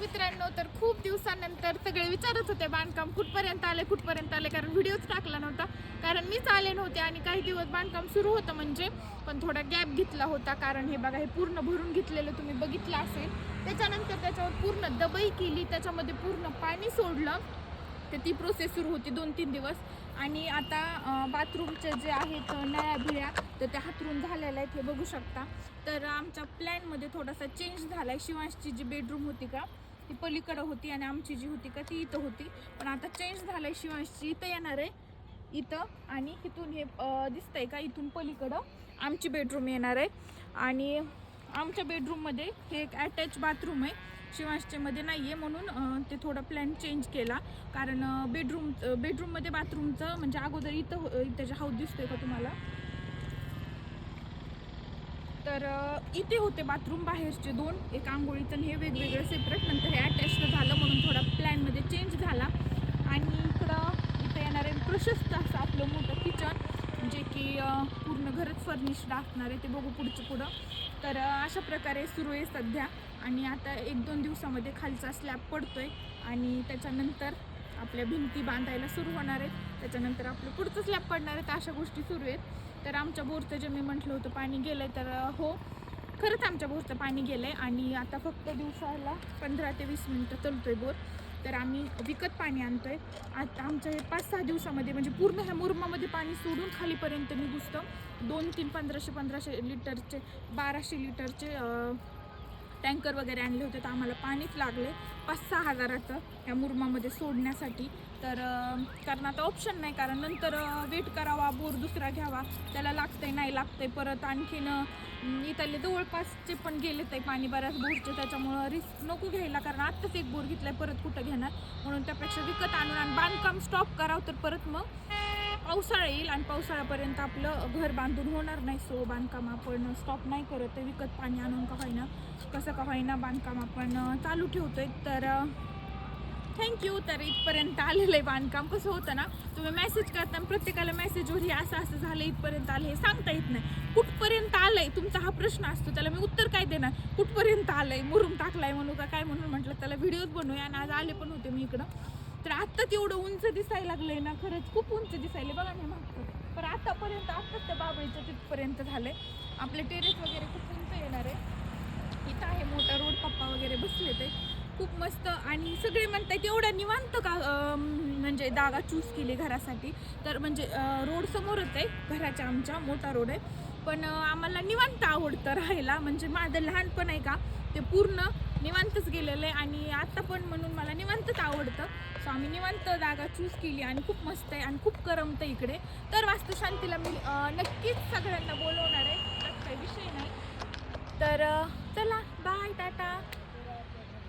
मित्रांनो तर खूप दिवसानंतर सगळे विचारत होते बांधकाम कुठपर्यंत आले कुठपर्यंत आले कारण व्हिडिओच टाकला नव्हता. कारण मीच आले नव्हते आणि काही दिवस बांधकाम सुरू होतं म्हणजे पण थोडा गॅप घेतला होता. कारण हे बघा हे पूर्ण भरून घेतलेलं तुम्ही बघितलं असेल. त्याच्यानंतर त्याच्यावर पूर्ण दबई केली त्याच्यामध्ये पूर्ण पाणी सोडलं. तर ती प्रोसेस सुरू होती दोन तीन दिवस. आणि आता बाथरूमचे जे आहेत नळ्या भिळ्या तर त्या हातरून झालेल्या आहेत हे बघू शकता. तर आमच्या प्लॅनमध्ये थोडासा चेंज झाला आहे शिवांशची जी बेडरूम होती का ती पलीकडं होती आणि आमची जी होती का ती इथं होती. पण आता चेंज झालं आहे शिवांशची. इथं येणार आहे. इथं. आणि इथून हे दिसतंय का? इथून पलीकडं आमची बेडरूम येणार आहे. आणि आमच्या बेडरूममध्ये हे एक अटॅच बाथरूम आहे. शिवांशच्यामध्ये नाही आहे म्हणून ते थोडा प्लॅन चेंज केला. कारण बेडरूम बेडरूममध्ये बाथरूमचं म्हणजे अगोदर इथं हो- इथं जे हाऊस दिसतोय का तुम्हाला? तर इथे होते बाथरूम बाहेरचे दोन. एक आंघोळीचं आणि हे वेगवेगळं सेपरेट नंतर हे अटॅच झालं म्हणून थोडा प्लॅनमध्ये चेंज झाला. आणि इकडं इथं येणार आहे प्रशस्त असं आपलं मोठं किचन जे की पूर्ण घरच फर्निश्ड असणार आहे ते बघू पुढचं पुढं. तर अशा प्रकारे सुरू आहे सध्या. आणि आता एक दोन दिवसामध्ये खालचा स्लॅब पडतोय. आणि त्याच्यानंतर आपल्या भिंती बांधायला सुरू होणार आहेत. त्याच्यानंतर आपलं पुढचं स्लॅब पडणार आहे तर अशा गोष्टी सुरू आहेत. तर आमच्या बोरचं जे मी म्हटलं होतं पाणी गेलं आहे तर हो. खरंच आमच्या बोरचं पाणी गेलं आहे आणि आता फक्त दिवसाला पंधरा ते वीस मिनटं चालतोय बोर. तर आम्ही विकत पाणी आणतो आहे आता आमच्या हे पाच सहा दिवसामध्ये म्हणजे पूर्ण ह्या मुरमामध्ये पाणी सोडून खालीपर्यंत निघुसतं दोन तीन पंधराशे पंधराशे लिटरचे बाराशे लिटरचे टँकर वगैरे आणले होते तर आम्हाला पाणीच लागले. पाच सहा हजाराचं ह्या मुरमामध्ये सोडण्यासाठी. तर कारण आता ऑप्शन नाही कारण नंतर वेट करावा बोर दुसरा घ्यावा त्याला लागतंय नाही लागतंय परत आणखीन इथले जवळपासचे पण गेले ते पाणी बऱ्याच बोरचे त्याच्यामुळं रिस्क नको घ्यायला कारण आत्ताच एक बोर घेतलाय परत कुठं घेणार? म्हणून त्यापेक्षा विकत आणून आणि बांधकाम स्टॉप करावं तर परत मग पावसाळा येईल आणि पावसाळ्यापर्यंत आपलं घर बांधून होणार नाही. सो बांधकाम आपण स्टॉप नाही करत. आहे विकत पाणी आणून का होईना कसं का होईना बांधकाम आपण चालू ठेवतो आहे तर थँक्यू तर इथपर्यंत आलेलं आहे बांधकाम. कसं होतं ना तुम्ही मेसेज करता प्रत्येकाला मेसेजवर हे असं असं झालं इथपर्यंत आलं हे सांगता येत नाही. कुठपर्यंत आलं आहे तुमचा हा प्रश्न असतो. त्याला मी उत्तर काय देणार? कुठपर्यंत आलं आलंय? मुरुम आहे म्हणू का काय म्हणून म्हटलं त्याला व्हिडिओज बनवूया. आणि आज आले पण होते मी इकडं. तर आत्ताच एवढं उंच दिसायला लागलंय ना खरंच. खूप उंच दिसायला बघा ना मागतं पण आतापर्यंत आत्ताच त्या बाबळीचं तिथपर्यंत झालंय. आपले टेरेस वगैरे खूप उंच येणार आहे. इथं आहे मोठा रोड पप्पा वगैरे बसले ते खूप मस्त आणि सगळे म्हणतात एवढा निवांत का म्हणजे जागा चूज केली घरासाठी? तर म्हणजे रोड समोरच आहे घराच्या आमच्या मोठा रोड आहे. पण आम्हाला निवांत आवडतं राहायला. म्हणजे माझं लहानपण आहे का ते पूर्ण निवांतच गेलेलं आहे आणि आत्ता पण म्हणून मला निवांतच आवडतं. सो आम्ही निवांत जागा चूज केली आणि खूप मस्त आहे आणि खूप करमतं इकडे. तर वास्तुशांतीला मी नक्कीच सगळ्यांना बोलवणार आहे. त्यात काही विषय नाही. तर चला बाय टाटा